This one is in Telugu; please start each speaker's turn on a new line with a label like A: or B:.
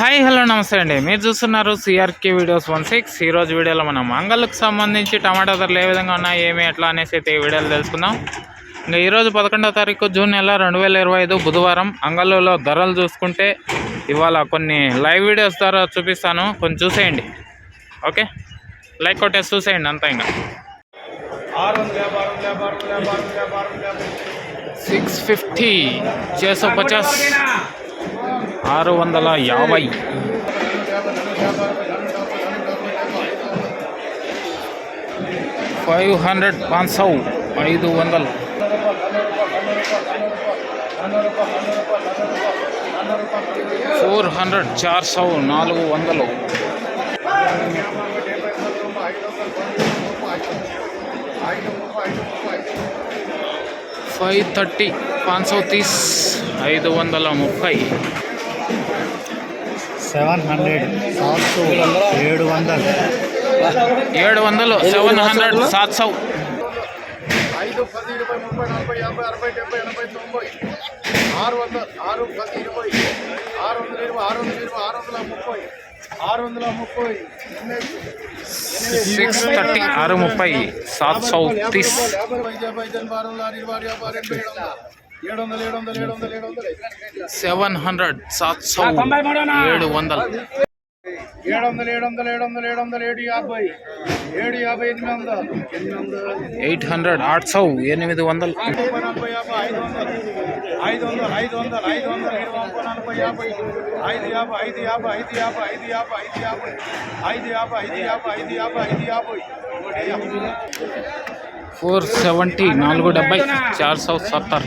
A: హాయ్ హలో నమస్తే అండి. మీరు చూస్తున్నారు సిఆర్కే వీడియోస్ వన్ సిక్స్ ఈరోజు వీడియోలో మనం మంగళకు సంబంధించి టమాటా ధరలు ఏ విధంగా ఉన్నాయి ఏమి ఎట్లా అనేసి అయితే ఈ వీడియోలో తెలుసుకుందాం. ఇంకా ఈరోజు పదకొండవ తారీఖు జూన్ నెల రెండు వేల ఇరవై ఐదు బుధవారం అంగళ్ళలో ధరలు చూసుకుంటే ఇవాళ కొన్ని లైవ్ వీడియోస్ ద్వారా చూపిస్తాను. కొంచెం చూసేయండి. ఓకే? లైక్ కొట్టేసి చూసేయండి అంతా ఇంకా. సిక్స్ ఫిఫ్టీ చేసో పచాస్. ఆరు వందల యాభై. ఫైవ్ హండ్రెడ్ పాన్సౌ ఐదు వందలు. ఫోర్ హండ్రెడ్ చార్ సౌ నాలుగు వందలు. ఫైవ్ థర్టీ పాన్సౌ తీస్ ఐదు వందల ముప్పై.
B: సెవెన్ హండ్రెడ్ ఏడు వందలు.
A: ఏడు వందలు సెవెన్ హండ్రెడ్ సాత్ సౌ
C: ఐదు పది ఇరవై ముప్పై నలభై యాభై అరవై డెబ్బై ఎనభై తొంభై ఆరు వందల ఆరు పది ఇరవై ఆరు వందల ఇరవై ఆరు వందల ఇరవై ఆరు వందల ముప్పై ఆరు వందల ముప్పై
A: సిక్స్ థర్టీ ఆరు ముప్పై సాత్ సౌ తీస్.
C: ఆరు ఆరు ఆరు ఆరు
A: సెవెన్ హండ్రెడ్ సాత్ సౌ ఏడు వందలు
C: ఏడు వందలు. ఏడు వందలు ఏడు వందలు ఏడు వందలు ఏడు యాభై. ఏడు యాభై ఎనిమిది వందలు.
A: ఎయిట్ హండ్రెడ్ ఆట్ సౌ ఎనిమిది వందలు.
C: ముప్పై నలభై యాభై ఐదు వందలు ఐదు వందలు ఐదు వందలు ఐదు వందలు నలభై యాభై. ఐదు యాభై ఐదు యాభై ఐదు యాభై ఐదు యాభై ఐదు యాభై. ఐదు యాభై ఐదు యాభై ఐదు యాభై ఐదు యాభై.
A: ఫోర్ సెవెంటీ నాలుగు డెబ్బై చార్ సౌ సత్తర్.